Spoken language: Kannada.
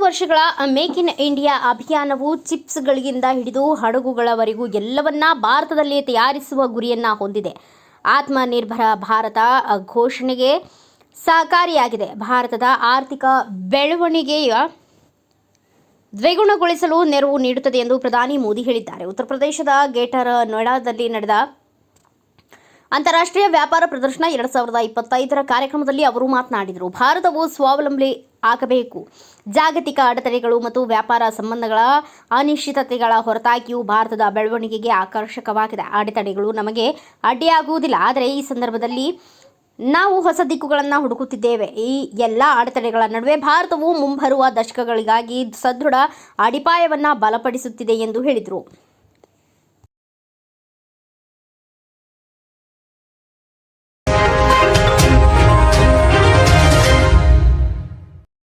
ವರ್ಷಗಳ ಮೇಕ್ ಇನ್ ಇಂಡಿಯಾ ಅಭಿಯಾನವು ಚಿಪ್ಸ್ಗಳಿಂದ ಹಿಡಿದು ಹಡಗುಗಳವರೆಗೂ ಎಲ್ಲವನ್ನ ಭಾರತದಲ್ಲಿ ತಯಾರಿಸುವ ಗುರಿಯನ್ನ ಹೊಂದಿದೆ. ಆತ್ಮನಿರ್ಭರ ಭಾರತ ಘೋಷಣೆಗೆ ಸಹಕಾರಿಯಾಗಿದೆ. ಭಾರತದ ಆರ್ಥಿಕ ಬೆಳವಣಿಗೆಯ ದ್ವಿಗುಣಗೊಳಿಸಲು ನೆರವು ನೀಡುತ್ತದೆ ಎಂದು ಪ್ರಧಾನಿ ಮೋದಿ ಹೇಳಿದ್ದಾರೆ. ಉತ್ತರ ಪ್ರದೇಶದ ಗೇಟರ್ ನೋಯ್ಡಾದಲ್ಲಿ ನಡೆದ ಅಂತಾರಾಷ್ಟ್ರೀಯ ವ್ಯಾಪಾರ ಪ್ರದರ್ಶನ ಎರಡ್ ಸಾವಿರದ ಇಪ್ಪತ್ತೈದರ ಕಾರ್ಯಕ್ರಮದಲ್ಲಿ ಅವರು ಮಾತನಾಡಿದರು. ಭಾರತವು ಸ್ವಾವಲಂಬಿ ಆಗಬೇಕು. ಜಾಗತಿಕ ಅಡೆತಡೆಗಳು ಮತ್ತು ವ್ಯಾಪಾರ ಸಂಬಂಧಗಳ ಅನಿಶ್ಚಿತತೆಗಳ ಹೊರತಾಗಿಯೂ ಭಾರತದ ಬೆಳವಣಿಗೆಗೆ ಆಕರ್ಷಕವಾಗಿದೆ. ಅಡೆತಡೆಗಳು ನಮಗೆ ಅಡ್ಡಿಯಾಗುವುದಿಲ್ಲ. ಆದರೆ ಈ ಸಂದರ್ಭದಲ್ಲಿ ನಾವು ಹೊಸ ದಿಕ್ಕುಗಳನ್ನು ಹುಡುಕುತ್ತಿದ್ದೇವೆ. ಈ ಎಲ್ಲ ಅಡೆತಡೆಗಳ ನಡುವೆ ಭಾರತವು ಮುಂಬರುವ ದಶಕಗಳಿಗಾಗಿ ಸದೃಢ ಅಡಿಪಾಯವನ್ನು ಬಲಪಡಿಸುತ್ತಿದೆ ಎಂದು ಹೇಳಿದರು.